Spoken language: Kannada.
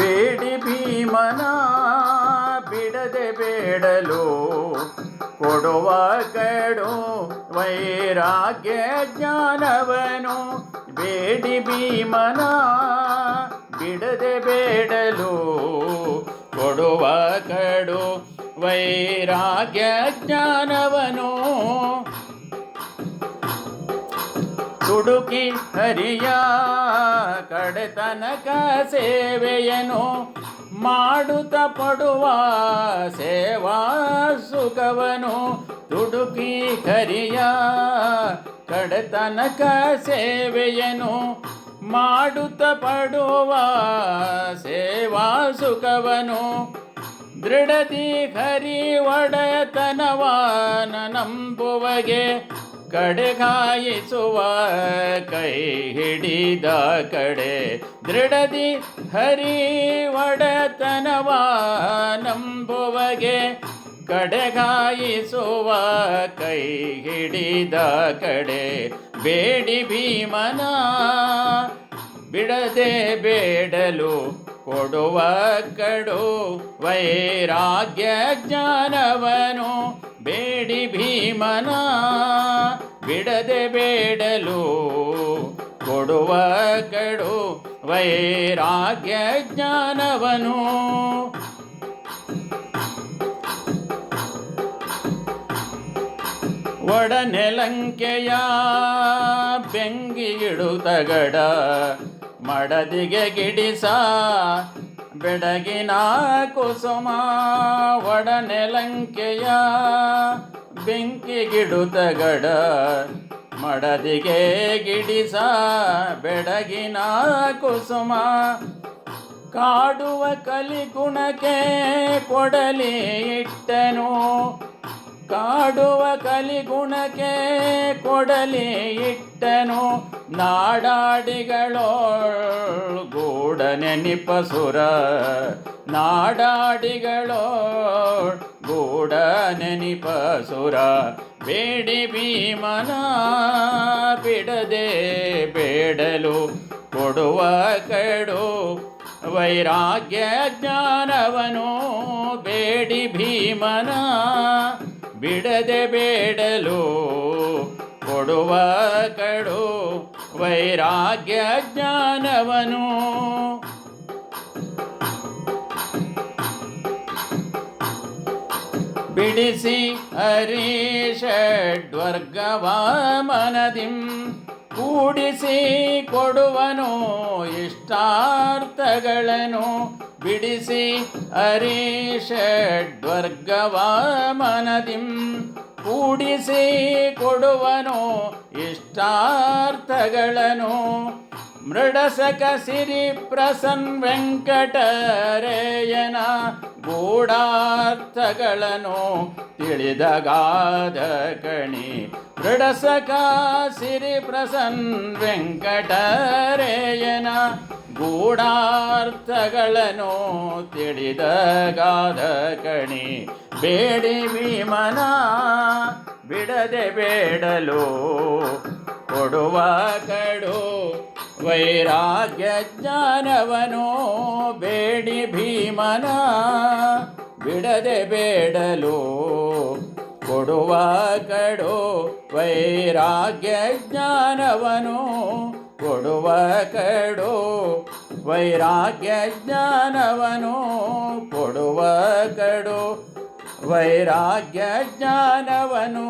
ಬೇಡಿ ಭೀಮನ, ಬಿಡದೆ ಬೇಡಲು ಕೊಡುವ ಕಡು ವೈರಾಗ್ಯ ಜ್ಞಾನವನು. ಬೇಡಿ ಭೀಮನ, ಬಿಡದೆ ಬೇಡಲು ಕೊಡುವ ಕಡು ವೈರಾಗ್ಯ ಜ್ಞಾನವನು. ತುಡುಕಿ ಹರಿಯ ಕಡೆತನಕ ಸೇವೆಯನು ಮಾಡುತ್ತ ಪಡುವ ಸೇವಾ ಸುಖವನು. ತುಡುಕಿ ಹರಿಯ ಕಡೆತನಕ ಸೇವೆಯನು ಮಾಡುತ್ತ ಪಡುವ ಸೇವಾ ಸುಖವನು. ದೃಢದಿ ಹರಿ ಒಡೆತನವಾನ ನಂಬುವಗೆ ಕಡೆಗಾಯಿಸುವ ಕೈ ಹಿಡಿದ ಕಡೆ ದೃಢದಿ ಹರಿ ಒಡೆತನವ ನಂಬುವಗೆ ಕಡೆಗಾಯಿಸುವ ಕೈ ಹಿಡಿದ ಕಡೆ ಬೇಡಿ ಭೀಮನ ಬಿಡದೆ ಬೇಡಲು ಕೊಡುವ ಕಡು ವೈರಾಗ್ಯ ಜ್ಞಾನವನು ಬೇಡಿ ಭೀಮನ, ಬಿಡದೆ ಬೇಡಲು ಕೊಡುವ ಕಡು ವೈರಾಗ್ಯ ಜ್ಞಾನವನು. ಒಡನೆಲಂಕೆಯ ಬೆಂಗಿಗಿಡು ತಗಡ, ಮಡದಿಗೆ ಗಿಡಿಸ, ಬೆಡಗಿನ ಕುಸುಮ. ಒಡನೆಲಂಕೆಯ ಬೆಂಕಿಗಿಡು ಗಡ ಮಡದಿಗೆ ಗಿಡಿಸ ಬೆಡಗಿನ ಕುಸುಮ. ಕಾಡುವ ಕಲಿಗುಣಕ್ಕೆ ಕೊಡಲಿ ಇಟ್ಟನು. ಕಾಡುವ ಕಲಿಗುಣಕ್ಕೆ ಕೊಡಲಿ ಇಟ್ಟನು. ನಾಡಾಡಿಗಳೋ ಗೂಢ ನೆನಿಪಸುರ ನಾಡಾಡಿಗಳೋ, ಗೂಢ ನೆನಿಪಸುರ ಬೇಡಿ ಭೀಮನ ಬಿಡದೆ ಬೇಡಲು ಕೊಡುವ ಕಡು ವೈರಾಗ್ಯ ಜ್ಞಾನವನು, ಬೇಡಿ ಭೀಮನ ಬಿಡದೆ ಬೇಡಲು ಕೊಡುವ ಕಡು ವೈರಾಗ್ಯ ಜ್ಞಾನವನು. ಬಿಡಿಸಿ ಹರೀಷಡ್ವರ್ಗವ ಮನದಿಂ ಕೂಡಿಸಿ ಕೊಡುವನು ಇಷ್ಟಾರ್ಥಗಳನ್ನು ಬಿಡಿಸಿ ಹರೀಷಡ್ವರ್ಗವ ಮನದಿಂ ಕೂಡಿಸಿ ಕೊಡುವನು ಇಷ್ಟಾರ್ಥಗಳನ್ನು ಮೃಡಸಕ ಸಿರಿ ಪ್ರಸನ್ ವೆಂಕಟರೇಯನ ಗೂಢಾರ್ಥಗಳನ್ನು ತಿಳಿದಗಾದ ಕಣಿ ಮೃಡಸಕ ಸಿರಿ ಪ್ರಸನ್ ವೆಂಕಟರೇಯನ ಗೂಢಾರ್ಥಗಳನ್ನು ತಿಳಿದಗಾದ ಕಣಿ ಬೇಡಿ ಭೀಮನ, ಬಿಡದೆ ಬೇಡಲು ಕೊಡುವ ಕಡು ವೈರಾಗ್ಯ ಜ್ಞಾನವನು ಬೇಡಿ ಭೀಮನ ಬಿಡದೆ ಬೇಡಲು ಕೊಡುವ ಕಡು ವೈರಾಗ್ಯ ಜ್ಞಾನವನು ಕೊಡುವ ಕಡು ವೈರಾಗ್ಯ ಜ್ಞಾನವನು ಕೊಡುವ ಕಡು ವೈರಾಗ್ಯ ಜ್ಞಾನವನು